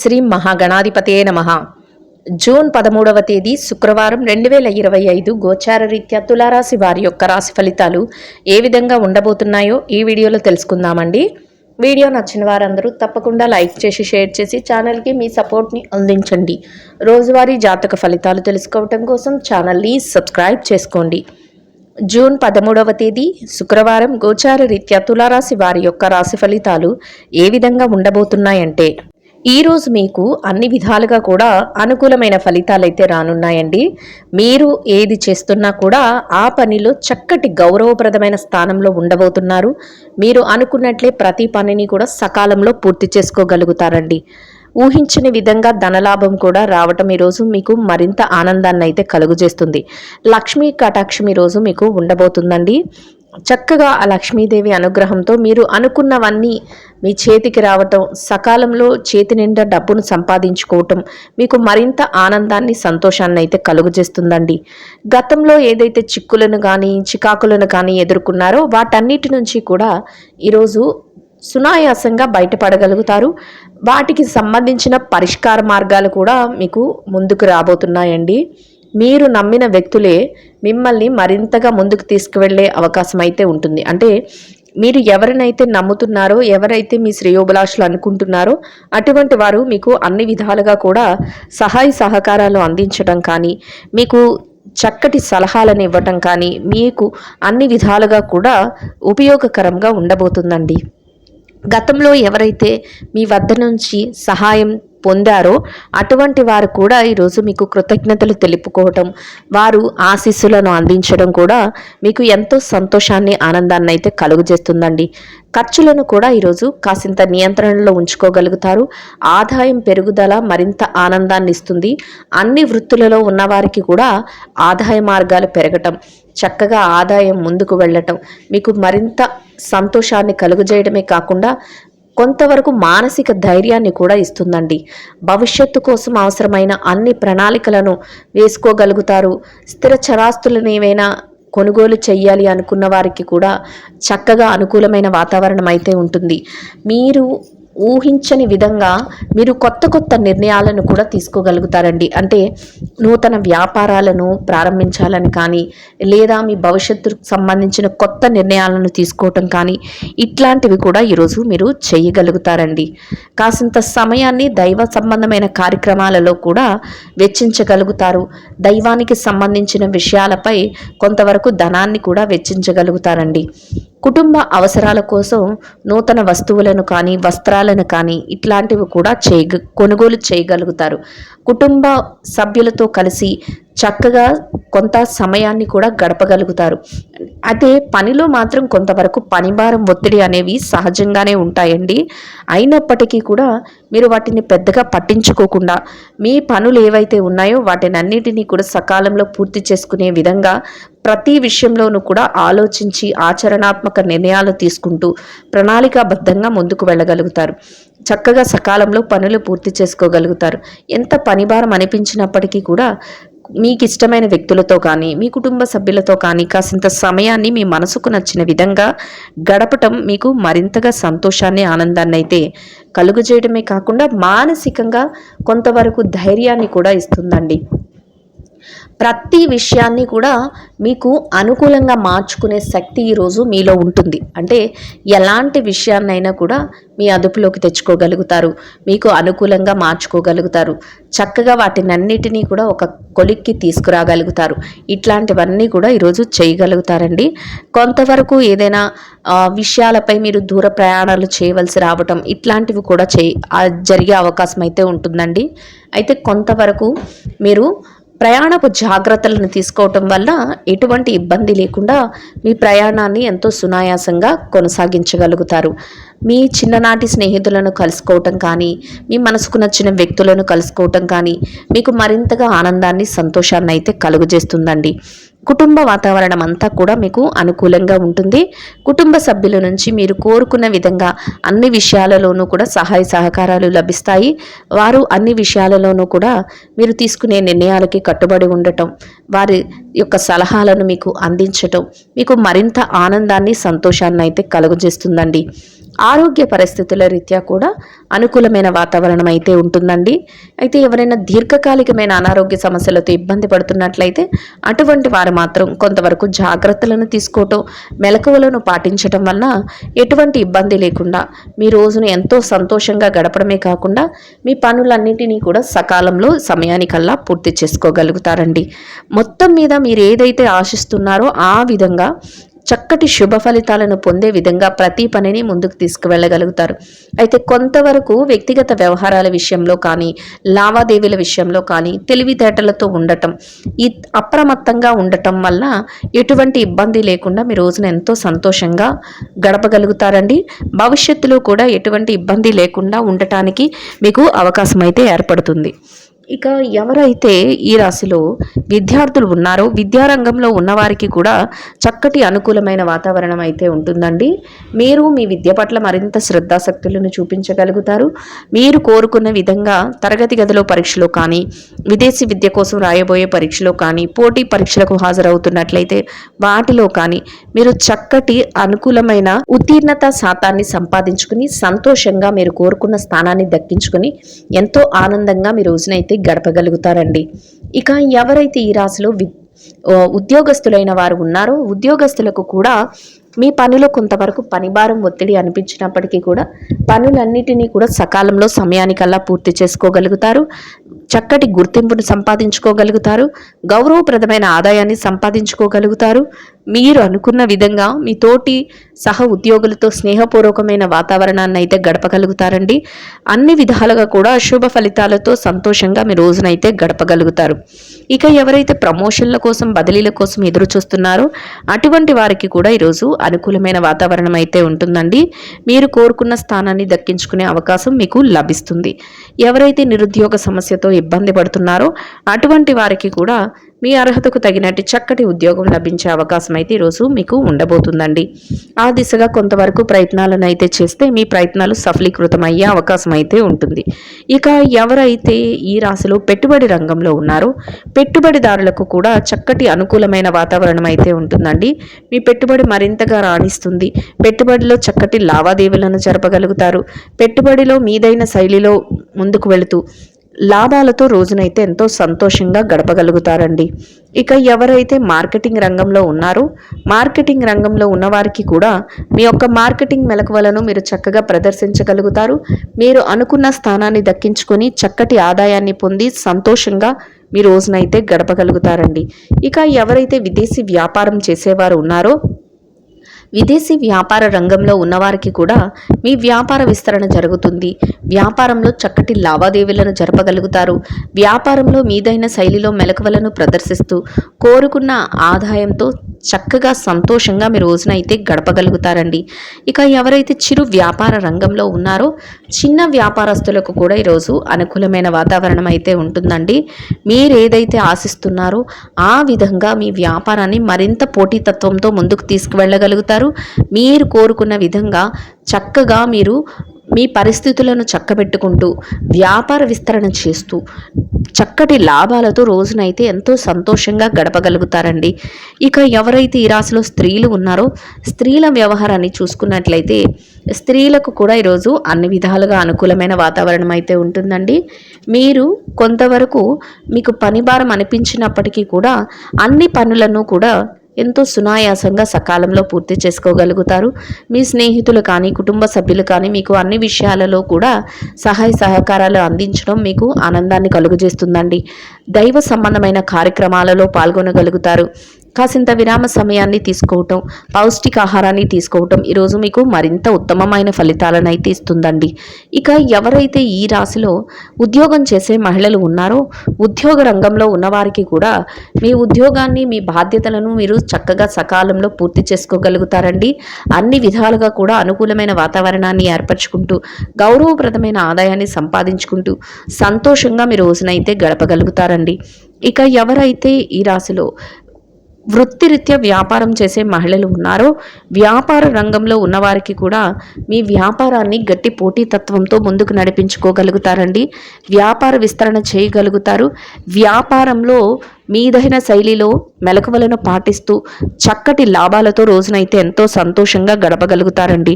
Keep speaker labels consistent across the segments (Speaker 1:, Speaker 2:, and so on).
Speaker 1: శ్రీ మహాగణాధిపతే నమ. జూన్ పదమూడవ తేదీ శుక్రవారం రెండు వేల ఇరవై ఐదు గోచార రీత్యా తులారాశి వారి యొక్క రాశి ఫలితాలు ఏ విధంగా ఉండబోతున్నాయో ఈ వీడియోలో తెలుసుకుందామండి. వీడియో నచ్చిన వారందరూ తప్పకుండా లైక్ చేసి షేర్ చేసి ఛానల్కి మీ సపోర్ట్ని అందించండి. రోజువారీ జాతక ఫలితాలు తెలుసుకోవటం కోసం ఛానల్ని సబ్స్క్రైబ్ చేసుకోండి. జూన్ పదమూడవ తేదీ శుక్రవారం గోచార రీత్యా తులారాశి వారి యొక్క రాశి ఫలితాలు ఏ విధంగా ఉండబోతున్నాయంటే ఈరోజు మీకు అన్ని విధాలుగా కూడా అనుకూలమైన ఫలితాలైతే రానున్నాయండి. మీరు ఏది చేస్తున్నా కూడా ఆ పనిలో చక్కటి గౌరవప్రదమైన స్థానంలో ఉండబోతున్నారు. మీరు అనుకున్నట్లే ప్రతి పనిని కూడా సకాలంలో పూర్తి చేసుకోగలుగుతారండి. ఊహించని విధంగా ధనలాభం కూడా రావటం ఈరోజు మీకు మరింత ఆనందాన్ని అయితే కలుగజేస్తుంది. లక్ష్మీ కటాక్షం ఈరోజు మీకు ఉండబోతుందండి. చక్కగా ఆ లక్ష్మీదేవి అనుగ్రహంతో మీరు అనుకున్నవన్నీ మీ చేతికి రావటం సకాలంలో చేతి నిండా డబ్బును సంపాదించుకోవటం మీకు మరింత ఆనందాన్ని సంతోషాన్ని అయితే కలుగజేస్తుందండి. గతంలో ఏదైతే చిక్కులను కానీ చికాకులను కానీ ఎదుర్కొన్నారో వాటన్నిటి నుంచి కూడా ఈరోజు సునాయాసంగా బయటపడగలుగుతారు. వాటికి సంబంధించిన పరిష్కార మార్గాలు కూడా మీకు ముందుకు రాబోతున్నాయండి. మీరు నమ్మిన వ్యక్తులే మిమ్మల్ని మరింతగా ముందుకు తీసుకువెళ్ళే అవకాశం అయితే ఉంటుంది. అంటే మీరు ఎవరినైతే నమ్ముతున్నారో ఎవరైతే మీ శ్రేయోభిలాషులు అనుకుంటున్నారో అటువంటి వారు మీకు అన్ని విధాలుగా కూడా సహాయ సహకారాలు అందించడం కానీ మీకు చక్కటి సలహాలను ఇవ్వటం కానీ మీకు అన్ని విధాలుగా కూడా ఉపయోగకరంగా ఉండబోతుందండి. గతంలో ఎవరైతే మీ వద్ద నుంచి సహాయం పొందారో అటువంటి వారు కూడా ఈరోజు మీకు కృతజ్ఞతలు తెలుపుకోవటం వారు ఆశీస్సులను అందించడం కూడా మీకు ఎంతో సంతోషాన్ని ఆనందాన్ని అయితే కలుగజేస్తుందండి. ఖర్చులను కూడా ఈరోజు కాసింత నియంత్రణలో ఉంచుకోగలుగుతారు. ఆదాయం పెరుగుదల మరింత ఆనందాన్ని ఇస్తుంది. అన్ని వృత్తులలో ఉన్నవారికి కూడా ఆదాయ మార్గాలు పెరగటం చక్కగా ఆదాయం ముందుకు వెళ్ళటం మీకు మరింత సంతోషాన్ని కలుగజేయడమే కాకుండా కొంతవరకు మానసిక ధైర్యాన్ని కూడా ఇస్తుందండి. భవిష్యత్తు కోసం అవసరమైన అన్ని ప్రణాళికలను వేసుకోగలుగుతారు. స్థిర చరాస్తులను ఏవైనా కొనుగోలు చేయాలి అనుకున్న వారికి కూడా చక్కగా అనుకూలమైన వాతావరణం అయితే ఉంటుంది. మీరు ఊహించని విధంగా మీరు కొత్త కొత్త నిర్ణయాలను కూడా తీసుకోగలుగుతారండి. అంటే నూతన వ్యాపారాలను ప్రారంభించాలని కానీ లేదా మీ భవిష్యత్తుకు సంబంధించిన కొత్త నిర్ణయాలను తీసుకోవటం కానీ ఇట్లాంటివి కూడా ఈరోజు మీరు చేయగలుగుతారండి. కాసింత సమయాన్ని దైవ సంబంధమైన కార్యక్రమాలలో కూడా వెచ్చించగలుగుతారు. దైవానికి సంబంధించిన విషయాలపై కొంతవరకు ధనాన్ని కూడా వెచ్చించగలుగుతారండి. కుటుంబ అవసరాల కోసం నూతన వస్తువులను కానీ వస్త్రాలను కానీ ఇట్లాంటివి కూడా చేయ కొనుగోలు చేయగలుగుతారు. కుటుంబ సభ్యులతో కలిసి చక్కగా కొంత సమయాన్ని కూడా గడపగలుగుతారు. అయితే పనిలో మాత్రం కొంతవరకు పనిభారం ఒత్తిడి అనేవి సహజంగానే ఉంటాయండి. అయినప్పటికీ కూడా మీరు వాటిని పెద్దగా పట్టించుకోకుండా మీ పనులు ఏవైతే ఉన్నాయో వాటిని అన్నిటినీ కూడా సకాలంలో పూర్తి చేసుకునే విధంగా ప్రతి విషయంలోనూ కూడా ఆలోచించి ఆచరణాత్మక నిర్ణయాలు తీసుకుంటూ ప్రణాళికాబద్ధంగా ముందుకు వెళ్ళగలుగుతారు. చక్కగా సకాలంలో పనులు పూర్తి చేసుకోగలుగుతారు. ఎంత పనిభారం అనిపించినప్పటికీ కూడా మీకు ఇష్టమైన వ్యక్తులతో కానీ మీ కుటుంబ సభ్యులతో కానీ కాసింత సమయాన్ని మీ మనసుకు నచ్చిన విధంగా గడపటం మీకు మరింతగా సంతోషాన్ని ఆనందాన్ని అయితే కలుగజేయడమే కాకుండా మానసికంగా కొంతవరకు ధైర్యాన్ని కూడా ఇస్తుందండి. ప్రతి విషయాన్ని కూడా మీకు అనుకూలంగా మార్చుకునే శక్తి ఈరోజు మీలో ఉంటుంది. అంటే ఎలాంటి విషయాన్నైనా కూడా మీ అదుపులోకి తెచ్చుకోగలుగుతారు. మీకు అనుకూలంగా మార్చుకోగలుగుతారు. చక్కగా వాటినన్నిటినీ కూడా ఒక కొలిక్కి తీసుకురాగలుగుతారు. ఇట్లాంటివన్నీ కూడా ఈరోజు చేయగలుగుతారండి. కొంతవరకు ఏదైనా విషయాలపై మీరు దూర ప్రయాణాలు చేయవలసి రావటం ఇట్లాంటివి కూడా చే జరిగే అవకాశం అయితే ఉంటుందండి. అయితే కొంతవరకు మీరు ప్రయాణపు జాగ్రత్తలను తీసుకోవటం వల్ల ఎటువంటి ఇబ్బంది లేకుండా మీ ప్రయాణాన్ని ఎంతో సునాయాసంగా కొనసాగించగలుగుతారు. మీ చిన్ననాటి స్నేహితులను కలుసుకోవటం కానీ మీ మనసుకు నచ్చిన వ్యక్తులను కలుసుకోవటం కానీ మీకు మరింతగా ఆనందాన్ని సంతోషాన్ని అయితే కలుగజేస్తుందండి. కుటుంబ వాతావరణం అంతా కూడా మీకు అనుకూలంగా ఉంటుంది. కుటుంబ సభ్యుల నుంచి మీరు కోరుకున్న విధంగా అన్ని విషయాలలోనూ కూడా సహాయ సహకారాలు లభిస్తాయి. వారు అన్ని విషయాలలోనూ కూడా మీరు తీసుకునే నిర్ణయాలకి కట్టుబడి ఉండటం వారి యొక్క సలహాలను మీకు అందించటం మీకు మరింత ఆనందాన్ని సంతోషాన్ని అయితే కలుగజేస్తుందండి. ఆరోగ్య పరిస్థితుల రీత్యా కూడా అనుకూలమైన వాతావరణం అయితే ఉంటుందండి. అయితే ఎవరైనా దీర్ఘకాలికమైన అనారోగ్య సమస్యలతో ఇబ్బంది పడుతున్నట్లయితే అటువంటి వారు మాత్రం కొంతవరకు జాగ్రత్తలను తీసుకోవటం మెలకువలను పాటించటం వలన ఎటువంటి ఇబ్బంది లేకుండా మీ రోజును ఎంతో సంతోషంగా గడపడమే కాకుండా మీ పనులన్నింటినీ కూడా సకాలంలో సమయానికల్లా పూర్తి చేసుకోగలుగుతారండి. మొత్తం మీద మీరు ఏదైతే ఆశిస్తున్నారో ఆ విధంగా చక్కటి శుభ ఫలితాలను పొందే విధంగా ప్రతి పనిని ముందుకు తీసుకువెళ్ళగలుగుతారు. అయితే కొంతవరకు వ్యక్తిగత వ్యవహారాల విషయంలో కానీ లావాదేవీల విషయంలో కానీ తెలివితేటలతో ఉండటం ఈ అప్రమత్తంగా ఉండటం వల్ల ఎటువంటి ఇబ్బంది లేకుండా మీ రోజున ఎంతో సంతోషంగా గడపగలుగుతారండి. భవిష్యత్తులో కూడా ఎటువంటి ఇబ్బంది లేకుండా ఉండటానికి మీకు అవకాశం అయితే ఏర్పడుతుంది. ఇక ఎవరైతే ఈ రాశిలో విద్యార్థులు ఉన్నారో విద్యారంగంలో ఉన్నవారికి కూడా చక్కటి అనుకూలమైన వాతావరణం అయితే ఉంటుందండి. మీరు మీ విద్య పట్ల మరింత శ్రద్ధాశక్తులను చూపించగలుగుతారు. మీరు కోరుకున్న విధంగా తరగతి గదిలో పరీక్షలో కానీ విదేశీ విద్య కోసం రాయబోయే పరీక్షలో కానీ పోటీ పరీక్షలకు హాజరవుతున్నట్లయితే వాటిలో కానీ మీరు చక్కటి అనుకూలమైన ఉత్తీర్ణత శాతాన్ని సంపాదించుకుని సంతోషంగా మీరు కోరుకున్న స్థానాన్ని దక్కించుకుని ఎంతో ఆనందంగా మీ రోజునైతే గడపగలుగుతారండి. ఇక ఎవరైతే ఈ రాశిలో వి ఉద్యోగస్తులైన వారు ఉన్నారో ఉద్యోగస్తులకు కూడా మీ పనిలో కొంతవరకు పనిభారం ఒత్తిడి అనిపించినప్పటికీ కూడా పనులన్నిటినీ కూడా సకాలంలో సమయానికల్లా పూర్తి చేసుకోగలుగుతారు. చక్కటి గుర్తింపును సంపాదించుకోగలుగుతారు. గౌరవప్రదమైన ఆదాయాన్ని సంపాదించుకోగలుగుతారు. మీరు అనుకున్న విధంగా మీ తోటి సహ ఉద్యోగులతో స్నేహపూర్వకమైన వాతావరణాన్ని అయితే గడపగలుగుతారండి. అన్ని విధాలుగా కూడా శుభ ఫలితాలతో సంతోషంగా మీ రోజునైతే గడపగలుగుతారు. ఇక ఎవరైతే ప్రమోషన్ల కోసం బదిలీల కోసం ఎదురు చూస్తున్నారో అటువంటి వారికి కూడా ఈరోజు అనుకూలమైన వాతావరణం అయితే ఉంటుందండి. మీరు కోరుకున్న స్థానాన్ని దక్కించుకునే అవకాశం మీకు లభిస్తుంది. ఎవరైతే నిరుద్యోగ సమస్యతో ఇబ్బంది పడుతున్నారో అటువంటి వారికి కూడా మీ అర్హతకు తగినట్టు చక్కటి ఉద్యోగం లభించే అవకాశం అయితే ఈరోజు మీకు ఉండబోతుందండి. ఆ దిశగా కొంతవరకు ప్రయత్నాలను అయితే చేస్తే మీ ప్రయత్నాలు సఫలీకృతం అయ్యే అవకాశం అయితే ఉంటుంది. ఇక ఎవరైతే ఈ రాశిలో పెట్టుబడి రంగంలో ఉన్నారో పెట్టుబడిదారులకు కూడా చక్కటి అనుకూలమైన వాతావరణం అయితే ఉంటుందండి. మీ పెట్టుబడి మరింతగా రాణిస్తుంది. పెట్టుబడిలో చక్కటి లావాదేవీలను జరపగలుగుతారు. పెట్టుబడిలో మీదైన శైలిలో ముందుకు వెళుతూ లాభాలతో రోజునైతే ఎంతో సంతోషంగా గడపగలుగుతారండి. ఇక ఎవరైతే మార్కెటింగ్ రంగంలో ఉన్నారో మార్కెటింగ్ రంగంలో ఉన్నవారికి కూడా మీ యొక్క మార్కెటింగ్ మెలకువలను మీరు చక్కగా ప్రదర్శించగలుగుతారు. మీరు అనుకున్న స్థానాన్ని దక్కించుకొని చక్కటి ఆదాయాన్ని పొంది సంతోషంగా మీ రోజునైతే గడపగలుగుతారండి. ఇక ఎవరైతే విదేశీ వ్యాపారం చేసేవారు ఉన్నారో విదేశీ వ్యాపార రంగంలో ఉన్నవారికి కూడా మీ వ్యాపార విస్తరణ జరుగుతుంది. వ్యాపారంలో చక్కటి లావాదేవీలను జరపగలుగుతారు. వ్యాపారంలో మీదైన శైలిలో మెలకువలను ప్రదర్శిస్తూ కోరుకున్న ఆదాయంతో చక్కగా సంతోషంగా మీ రోజునైతే గడపగలుగుతారండి. ఇక ఎవరైతే చిరు వ్యాపార రంగంలో ఉన్నారో చిన్న వ్యాపారస్తులకు కూడా ఈరోజు అనుకూలమైన వాతావరణం అయితే ఉంటుందండి. మీరు ఏదైతే ఆశిస్తున్నారో ఆ విధంగా మీ వ్యాపారాన్ని మరింత పోటీతత్వంతో ముందుకు తీసుకువెళ్ళగలుగుతారు. మీరు కోరుకున్న విధంగా చక్కగా మీరు మీ పరిస్థితులను చక్కబెట్టుకుంటూ వ్యాపార విస్తరణ చేస్తూ చక్కటి లాభాలతో రోజునైతే ఎంతో సంతోషంగా గడపగలుగుతారండి. ఇక ఎవరైతే ఈ రాశిలో స్త్రీలు ఉన్నారో స్త్రీల వ్యవహారాన్ని చూసుకున్నట్లయితే స్త్రీలకు కూడా ఈరోజు అన్ని విధాలుగా అనుకూలమైన వాతావరణం అయితే ఉంటుందండి. మీరు కొంతవరకు మీకు పని భారం అనిపించినప్పటికీ కూడా అన్ని పనులను కూడా ఎంతో సునాయాసంగా సకాలంలో పూర్తి చేసుకోగలుగుతారు. మీ స్నేహితులు కానీ కుటుంబ సభ్యులు కానీ మీకు అన్ని విషయాలలో కూడా సహాయ సహకారాలు అందించడం మీకు ఆనందాన్ని కలుగజేస్తుందండి. దైవ సంబంధమైన కార్యక్రమాలలో పాల్గొనగలుగుతారు. కాసింత విరామ సమయాన్ని తీసుకోవటం పౌష్టికాహారాన్ని తీసుకోవటం ఈరోజు మీకు మరింత ఉత్తమమైన ఫలితాలను అయితే ఇస్తుందండి. ఇక ఎవరైతే ఈ రాశిలో ఉద్యోగం చేసే మహిళలు ఉన్నారో ఉద్యోగ రంగంలో ఉన్నవారికి కూడా మీ ఉద్యోగాన్ని మీ బాధ్యతలను మీరు చక్కగా సకాలంలో పూర్తి చేసుకోగలుగుతారండి. అన్ని విధాలుగా కూడా అనుకూలమైన వాతావరణాన్ని ఏర్పరచుకుంటూ గౌరవప్రదమైన ఆదాయాన్ని సంపాదించుకుంటూ సంతోషంగా మీ రోజునైతే గడపగలుగుతారండి. ఇక ఎవరైతే ఈ రాశిలో వృత్తిరీత్యా వ్యాపారం చేసే మహిళలు ఉన్నారో. వ్యాపార రంగంలో ఉన్నవారికి కూడా మీ వ్యాపారాన్ని గట్టి పోటీతత్వంతో ముందుకు నడిపించుకోగలుగుతారండి. వ్యాపార విస్తరణ చేయగలుగుతారు. వ్యాపారంలో మీదైన శైలిలో మెలకువలను పాటిస్తూ చక్కటి లాభాలతో రోజునైతే ఎంతో సంతోషంగా గడపగలుగుతారండి.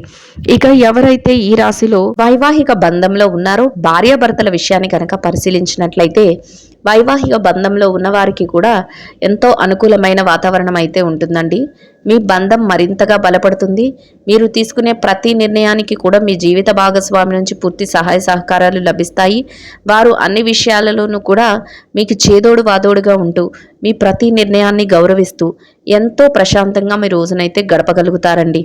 Speaker 1: ఇక ఎవరైతే ఈ రాశిలో వైవాహిక బంధంలో ఉన్నారో భార్యాభర్తల విషయాన్ని కనుక పరిశీలించినట్లయితే వైవాహిక బంధంలో ఉన్నవారికి కూడా ఎంతో అనుకూలమైన వాతావరణం అయితే ఉంటుందండి. మీ బంధం మరింతగా బలపడుతుంది. మీరు తీసుకునే ప్రతి నిర్ణయానికి కూడా మీ జీవిత భాగస్వామి నుంచి పూర్తి సహాయ సహకారాలు లభిస్తాయి. వారు అన్ని విషయాలలోనూ కూడా మీకు చేదోడు వాదోడుగా ఉంటూ మీ ప్రతి నిర్ణయాన్ని గౌరవిస్తూ ఎంతో ప్రశాంతంగా మీ రోజునైతే గడపగలుగుతారండి.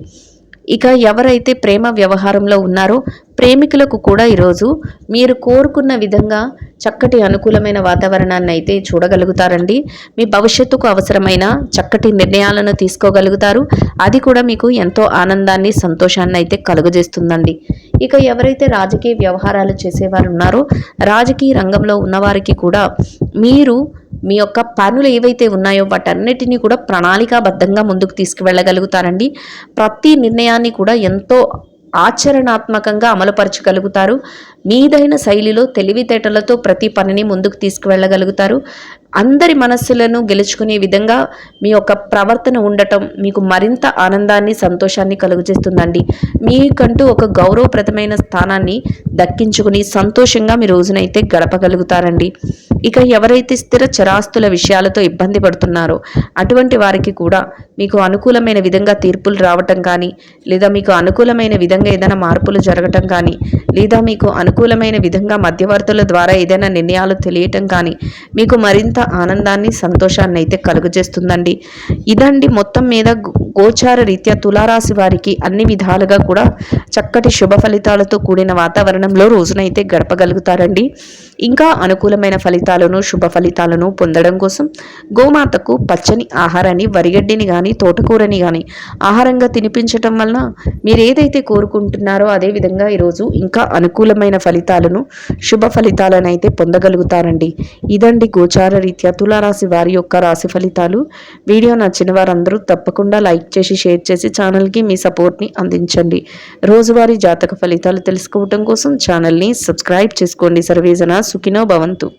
Speaker 1: ఇక ఎవరైతే ప్రేమ వ్యవహారంలో ఉన్నారో ప్రేమికులకు కూడా ఈరోజు మీరు కోరుకున్న విధంగా చక్కటి అనుకూలమైన వాతావరణాన్ని అయితే చూడగలుగుతారండి. మీ భవిష్యత్తుకు అవసరమైన చక్కటి నిర్ణయాలను తీసుకోగలుగుతారు. అది కూడా మీకు ఎంతో ఆనందాన్ని సంతోషాన్ని అయితే కలుగజేస్తుందండి. ఇక ఎవరైతే రాజకీయ వ్యవహారాలు చేసేవారు ఉన్నారో రాజకీయ రంగంలో ఉన్నవారికి కూడా మీరు మీ యొక్క పనులు ఏవైతే ఉన్నాయో వాటన్నిటినీ కూడా ప్రణాళికాబద్ధంగా ముందుకు తీసుకువెళ్ళగలుగుతారండి. ప్రతి నిర్ణయాన్ని కూడా ఎంతో ఆచరణాత్మకంగా అమలుపరచగలుగుతారు. మీదైన శైలిలో తెలివితేటలతో ప్రతి పనిని ముందుకు తీసుకువెళ్ళగలుగుతారు. అందరి మనస్సులను గెలుచుకునే విధంగా మీ యొక్క ప్రవర్తన ఉండటం మీకు మరింత ఆనందాన్ని సంతోషాన్ని కలుగజేస్తుందండి. మీకంటూ ఒక గౌరవప్రదమైన స్థానాన్ని దక్కించుకుని సంతోషంగా మీ రోజునైతే గడపగలుగుతారండి. ఇక ఎవరైతే స్థిర చరాస్తుల విషయాలతో ఇబ్బంది పడుతున్నారో అటువంటి వారికి కూడా మీకు అనుకూలమైన విధంగా తీర్పులు రావటం కానీ లేదా మీకు అనుకూలమైన విధంగా ఏదైనా మార్పులు జరగటం కానీ లేదా మీకు అనుకూలమైన విధంగా మధ్యవర్తుల ద్వారా ఏదైనా నిర్ణయాలు తెలియటం కానీ మీకు మరింత ఆనందాన్ని సంతోషాన్ని అయితే కలుగజేస్తుందండి. ఇదండి మొత్తం మీద గోచార రీత్యా తులారాశి వారికి అన్ని విధాలుగా కూడా చక్కటి శుభ ఫలితాలతో కూడిన వాతావరణంలో రోజునైతే గడపగలుగుతారండి. ఇంకా అనుకూలమైన ఫలితాలను శుభ ఫలితాలను పొందడం కోసం గోమాతకు పచ్చని ఆహారాన్ని వరిగడ్డిని కానీ తోటకూరని కానీ ఆహారంగా తినిపించటం వలన మీరు ఏదైతే కోరుకుంటున్నారో అదే విధంగా ఈరోజు ఇంకా అనుకూలమైన ఫలితాలను శుభ ఫలితాలను అయితే పొందగలుగుతారండి. ఇదండి గోచార రీత్యా తులారాశి వారి యొక్క రాశి ఫలితాలు. వీడియో నచ్చిన వారందరూ తప్పకుండా లైక్ చేసి షేర్ చేసి ఛానల్కి మీ సపోర్ట్ని అందించండి. రోజువారీ జాతక ఫలితాలు తెలుసుకోవటం కోసం ఛానల్ని సబ్స్క్రైబ్ చేసుకోండి. సర్వేజన సుఖినో భవంతు.